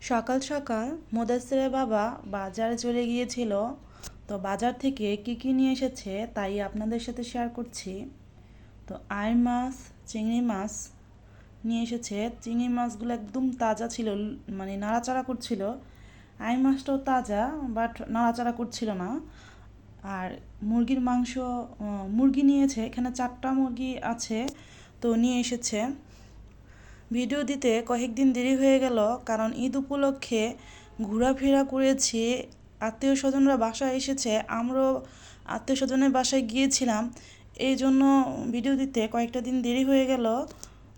সকাল সকাল মোদাসেরের বাবা বাজারে চলে গিয়েছিল। তো বাজার থেকে কী কী নিয়ে এসেছে তাই আপনাদের সাথে শেয়ার করছি। তো আই মাছ, চিংড়ি মাছ নিয়ে এসেছে। চিংড়ি মাছগুলো একদম তাজা ছিল মানে নাড়াচাড়া করছিল। আই মাছটাও তাজা বাট নাড়াচাড়া করছিল না। আর মুরগির মাংস মুরগি নিয়েছে, এখানে চারটা মুরগি আছে, তো নিয়ে এসেছে। ভিডিও দিতে কয়েকদিন দেরি হয়ে গেল কারণ ঈদ উপলক্ষে ঘোরাফেরা করেছি। আত্মীয় স্বজনরা বাসায় এসেছে, আমরাও আত্মীয় স্বজনের বাসায় গিয়েছিলাম। এই জন্য ভিডিও দিতে কয়েকটা দিন দেরি হয়ে গেল।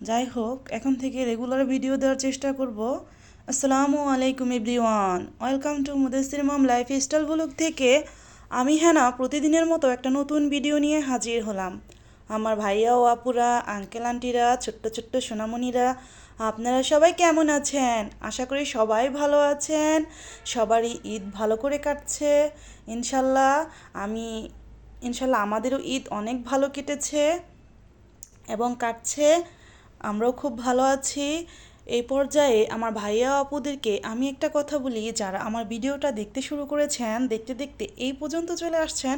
যাই হোক, এখন থেকে রেগুলার ভিডিও দেওয়ার চেষ্টা করব। আসসালামু আলাইকুম everyone, welcome to Mudassir mom life style blog থেকে আমি হ্যানা প্রতিদিনের মতো একটা নতুন ভিডিও নিয়ে হাজির হলাম। আমার ভাইয়া ও আপুরা আঙ্কেল আন্টিরা ছোট্ট ছোট্ট সোনামণিরা, আপনারা সবাই কেমন আছেন? আশা করি সবাই ভালো আছেন। সবারই ঈদ ভালো করে কাটছে, ইনশাল্লাহ। আমি, ইনশাল্লাহ আমাদেরও ঈদ অনেক ভালো কেটেছে এবং কাটছে। আমরাও খুব ভালো আছি। এই পর্যায়ে আমার ভাইয়া আপুদেরকে আমি একটা কথা বলি, যারা আমার ভিডিওটা দেখতে শুরু করেছেন, দেখতে দেখতে এই পর্যন্ত চলে আসছেন।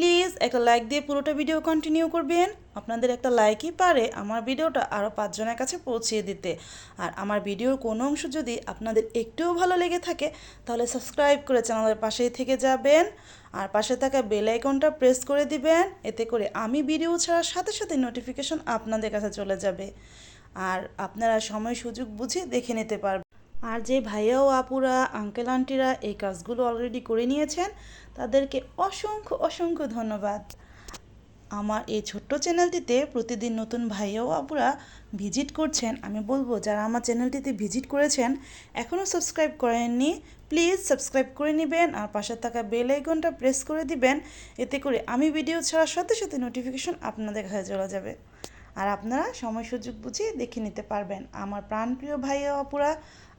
প্লিজ একটা লাইক দিয়ে পুরোটা ভিডিও কন্টিনিউ করবেন। আপনাদের একটা লাইকই পারে আমার ভিডিওটা আরও পাঁচজনের কাছে পৌঁছিয়ে দিতে। আর আমার ভিডিওর কোনো অংশ যদি আপনাদের একটুও ভালো লেগে থাকে, তাহলে সাবস্ক্রাইব করে চ্যানেলের পাশেই থেকে যাবেন। আর পাশে থাকা বেল আইকনটা প্রেস করে দিবেন, এতে করে আমি ভিডিও ছাড়ার সাথে সাথে নোটিফিকেশন আপনাদের কাছে চলে যাবে। আর আপনারা সময় সুযোগ বুঝে দেখে নিতে পারবেন। আর যে ভাইয়া ও আপুরা আঙ্কেল আন্টিরা এই কাজগুলো অলরেডি করে নিয়েছেন, তাদেরকে অসংখ্য অসংখ্য ধন্যবাদ। আমার এই ছোট্ট চ্যানেলটিতে প্রতিদিন নতুন ভাইয়া ও আপুরা ভিজিট করছেন, আমি বলব যারা আমার চ্যানেলটিতে ভিজিট করেছেন এখনও সাবস্ক্রাইব করেননি প্লিজ সাবস্ক্রাইব করে নেবেন আর পাশে থাকা বেল আইকনটা প্রেস করে দিবেন, এতে করে আমি ভিডিও ছাড়ার সাথে সাথে নোটিফিকেশন আপনাদের কাছে চলে যাবে। আর আপনারা সময় সুযোগ বুঝে দেখে নিতে পারবেন। আমার প্রাণপ্রিয় ভাইয়া অপুরা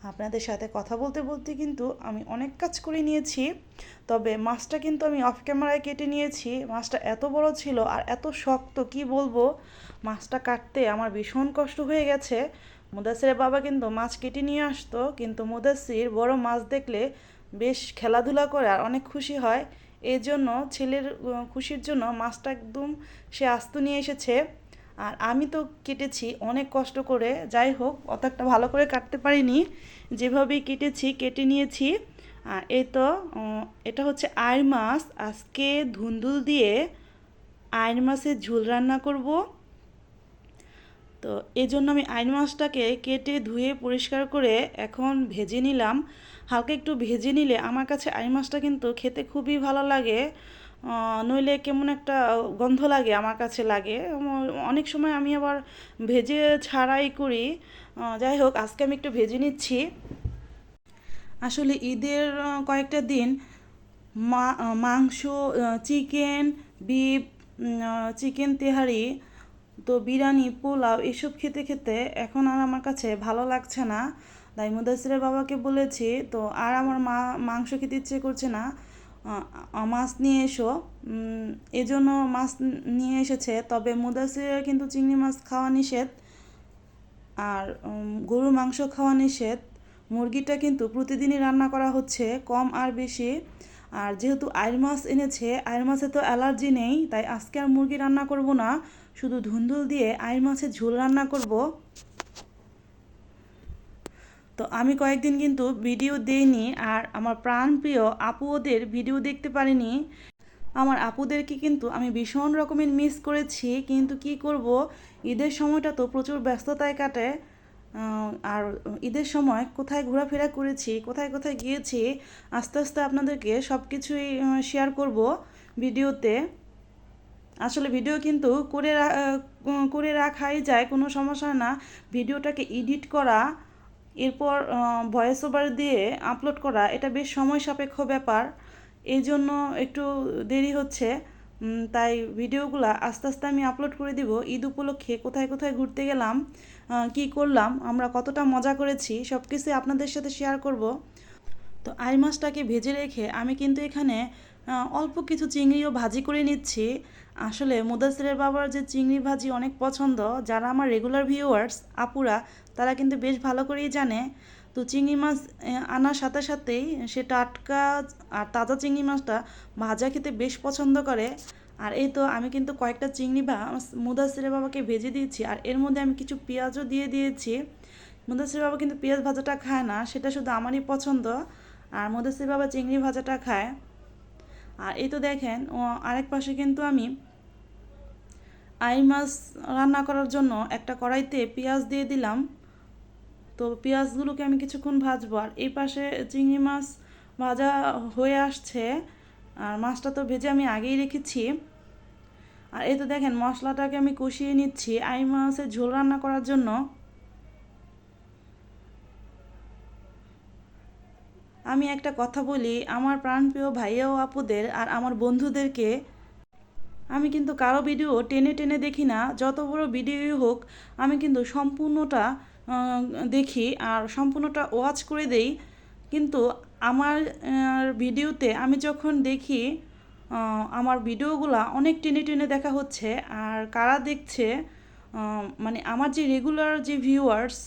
আপনাদের সাথে কথা বলতে বলতে কিন্তু আমি অনেক কাজ করে নিয়েছি। তবে মাছটা কিন্তু আমি অফ ক্যামেরায় কেটে নিয়েছি। মাছটা এত বড় ছিল আর এত শক্ত, কি বলব? মাছটা কাটতে আমার ভীষণ কষ্ট হয়ে গেছে। মুদাসিরের বাবা কিন্তু মাছ কেটে নিয়ে আসতো, কিন্তু মুদাসির বড় মাছ দেখলে বেশ খেলাধুলা করে আর অনেক খুশি হয়। এই জন্য ছেলের, খুশির জন্য মাছটা একদম সে আস্ত নিয়ে এসেছে। আর আমি তো কেটেছি অনেক কষ্ট করে, যাই হোক অত একটা ভালো করে কাটতে পারিনি। যেভাবে কেটেছি, কেটে নিয়েছি। আর এই তো এটা হচ্ছে আয়ের মাছ। আজকে ধুন্দুল দিয়ে আয়ের মাছের ঝোল রান্না করব। তো এই জন্য আমি আইন মাছটাকে কেটে ধুয়ে পরিষ্কার করে এখন ভেজে নিলাম। হালকা একটু ভেজে নিলে আমার কাছে আইন মাছটা কিন্তু খেতে খুবই ভালো লাগে। নইলে কেমন একটা গন্ধ লাগে, আমার কাছে লাগে। অনেক সময় আমি আবার ভেজে ছাড়াই করি। যাই হোক, আজকে আমি একটু ভেজে নিচ্ছি। আসলে ঈদের কয়েকটা দিন মা মাংস চিকেন, বিফ চিকেন তেহারি, তো বিরিয়ানি, পোলাও এসব খেতে খেতে এখন আর আমার কাছে ভালো লাগছে না। তাই মুদাসিরের বাবাকে বলেছি, তো আর আমার মা মাংস খেতে ইচ্ছে করছে না। মাছ নিয়ে এসো। এজন্য মাছ নিয়ে এসেছে, তবে মুদাসিরের কিন্তু চিংড়ি মাছ খাওয়া নিষেধ। আর গরুর মাংস খাওয়া নিষেধ। মুরগিটা কিন্তু প্রতিদিনই রান্না করা হচ্ছে, কম আর বেশি। আর যেহেতু আইর মাছ এনেছে আইর মাছে তো অ্যালার্জি নেই, তাই আজকে আর মুরগি রান্না করব না। শুধু ধুন্দুল দিয়ে আইর মাছের ঝোল রান্না করব। তো আমি কয়েকদিন কিন্তু ভিডিও দেইনি আর আমার প্রাণপ্রিয় আপু ওদের ভিডিও দেখতে পারিনি। আমার আপুদেরকে কিন্তু আমি ভীষণ রকমের মিস করেছি, কিন্তু কি করব? ঈদের সময়টা তো প্রচুর ব্যস্ততায় কাটে। আর ঈদের সময় কোথায় ঘোরাফেরা করেছি, কোথায় কোথায় গিয়েছি, আস্তে আস্তে আপনাদেরকে সব কিছুই শেয়ার করব ভিডিওতে। আসলে ভিডিও কিন্তু করে করে রাখাই যায়, কোনো সমস্যা না। ভিডিওটাকে এডিট করা এরপর ভয়েস ওভার দিয়ে আপলোড করা, এটা বেশ সময় সাপেক্ষ ব্যাপার। এই জন্য একটু দেরি হচ্ছে। তাই ভিডিওগুলো আস্তে আস্তে আমি আপলোড করে দিব। ঈদ উপলক্ষে কোথায় কোথায় ঘুরতে গেলাম কি করলাম, আমরা কতটা মজা করেছি সব কিছু আপনাদের সাথে শেয়ার করব। তো আই মাছটাকে ভেজে রেখে আমি কিন্তু এখানে অল্প কিছু চিংড়িও ভাজি করে নিচ্ছি। আসলে মুদাসিরের বাবার যে চিংড়ি ভাজি অনেক পছন্দ, যারা আমার রেগুলার ভিউয়ার্স আপুরা, তারা কিন্তু বেশ ভালো করেই জানে। তো চিংড়ি মাছ আনার সাথে সাথেই সে টাটকা আর তাজা চিংড়ি মাছটা ভাজা খেতে বেশ পছন্দ করে। আর এই তো আমি কিন্তু কয়েকটা চিংড়ি মাছ মুদাসিরের বাবাকে ভেজে দিয়েছি, আর এর মধ্যে আমি কিছু পেঁয়াজও দিয়ে দিয়েছি। মুদাসির বাবা কিন্তু পেঁয়াজ ভাজাটা খায় না, সেটা শুধু আমারই পছন্দ, আর মুদাসির বাবা চিংড়ি ভাজাটা খায়। আর এই তো দেখেন, ও আরেক পাশে কিন্তু আমি আই মাছ রান্না করার জন্য একটা কড়াইতে পেঁয়াজ দিয়ে দিলাম। তো পেঁয়াজগুলোকে আমি কিছুক্ষণ ভাজবো। আর এই পাশে চিংড়ি মাছ ভাজা হয়ে আসছে। আর মাছটা তো ভেজে আমি আগেই রেখেছি। আর এই তো দেখেন মশলাটাকে আমি কষিয়ে নিচ্ছি আই মাছের ঝোল রান্না করার জন্য। আমি একটা কথা বলি, আমার প্রাণপ্রিয় ভাইয়া ও আপুদের আর আমার বন্ধুদেরকে আমি কিন্তু কারও ভিডিও টেনে টেনে দেখি না। যত বড় ভিডিওই হোক, আমি কিন্তু সম্পূর্ণটা দেখি আর সম্পূর্ণটা ওয়াচ করে দেই। কিন্তু আমার ভিডিওতে আমি যখন দেখি আমার ভিডিওগুলা অনেক টেনে টেনে দেখা হচ্ছে আর কারা দেখছে মানে আমার যে রেগুলার যে ভিউয়ার্স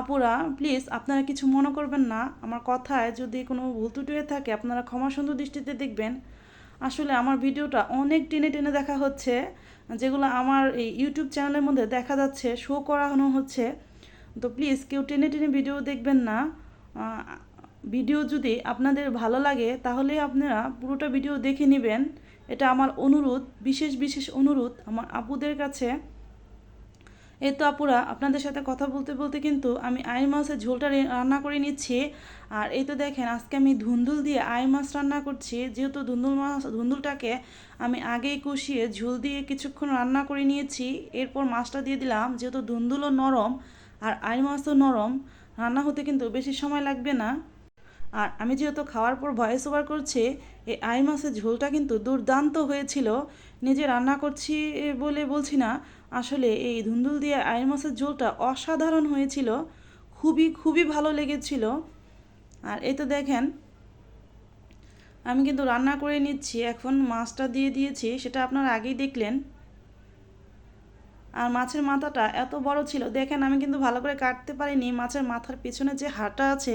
আপুরা প্লিজ আপনারা কিছু মনে করবেন না। আমার কথায় যদি কোনো ভুল ত্রুটি হয়ে থাকে, আপনারা ক্ষমা সুন্দর দৃষ্টিতে দেখবেন। আসলে আমার ভিডিওটা অনেক টেনে টেনে দেখা হচ্ছে, যেগুলো আমার এই ইউটিউব চ্যানেলের মধ্যে দেখা যাচ্ছে শো করানো হচ্ছে। তো প্লিজ কেউ টেনে টেনে ভিডিও দেখবেন না। ভিডিও যদি আপনাদের ভালো লাগে, তাহলে আপনারা পুরোটা ভিডিও দেখে নেবেন। এটা আমার অনুরোধ, বিশেষ বিশেষ অনুরোধ আমার আপুদের কাছে। এই তো আপুরা, আপনাদের সাথে কথা বলতে বলতে কিন্তু আমি আই মাছের ঝোলটা রান্না করে নিচ্ছি। আর এই তো দেখেন, আজকে আমি ধুন্দুল দিয়ে আই মাছ রান্না করছি। যেহেতু ধুন্দুল মাছ ধুন্দুলটাকে আমি আগেই কষিয়ে ঝোল দিয়ে কিছুক্ষণ রান্না করে নিয়েছি। এরপর মাছটা দিয়ে দিলাম। যেহেতু ধুন্দুলও নরম আর আই মাছও নরম, রান্না হতে কিন্তু বেশি সময় লাগবে না। আর আমি যেহেতু খাওয়ার পর ভয়েস ওভার করছি, এই আই মাছের ঝোলটা কিন্তু দুর্দান্ত হয়েছিল। নিজে রান্না করছি বলে বলছি না। আসলে এই ধুন্দুল দিয়ে আই মাছের ঝোলটা অসাধারণ হয়েছিল, খুবই খুবই ভালো লেগেছিল। আর এই তো দেখেন, আমি কিন্তু রান্না করে নিচ্ছি, এখন মাছটা দিয়ে দিয়েছি, সেটা আপনারা আগেই দেখলেন। আর মাছের মাথাটা এত বড় ছিল, দেখেন আমি কিন্তু ভালো করে কাটতে পারিনি, মাছের মাথার পিছনে যে হাড়টা আছে,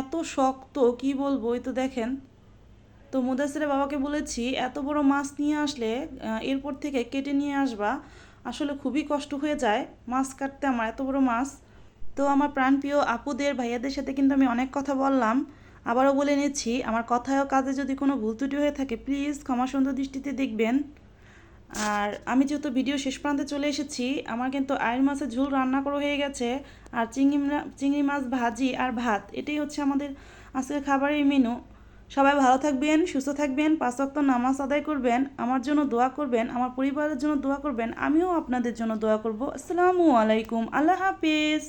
এত শক্ত, কি বলব, এই তো দেখেন। তো মুদাসিরের বাবাকে বলেছি, এত বড় মাছ নিয়ে আসলে এরপর থেকে কেটে নিয়ে আসবা আসলে খুবই কষ্ট হয়ে যায়। মাছ কাটতে আমার এত বড় মাছ। তো আমার প্রাণপ্রিয় আপুদের, ভাইয়াদের সাথে কিন্তু আমি অনেক কথা বললাম। আবারও বলে নিচ্ছি, আমার কথায় কাজে যদি কোনো ভুল ত্রুটি হয়ে থাকে প্লিজ ক্ষমা সুন্দর দৃষ্টিতে দেখবেন। আর আমি যেহেতু ভিডিও শেষ প্রান্তে চলে এসেছি, আমার কিন্তু আয়ের মাছের ঝোল রান্না করা হয়ে গেছে। আর চিংড়ি চিংড়ি মাছ ভাজি আর ভাত, এটাই হচ্ছে আমাদের আজকের খাবারের মেনু সবাই ভালো থাকবেন, সুস্থ থাকবেন, পাঁচ ওয়াক্ত নামাজ আদায় করবেন, আমার জন্য দোয়া করবেন, আমার পরিবারের জন্য দোয়া করবেন, আমিও আপনাদের জন্য দোয়া করব। আসসালামু আলাইকুম, আল্লাহ হাফিজ।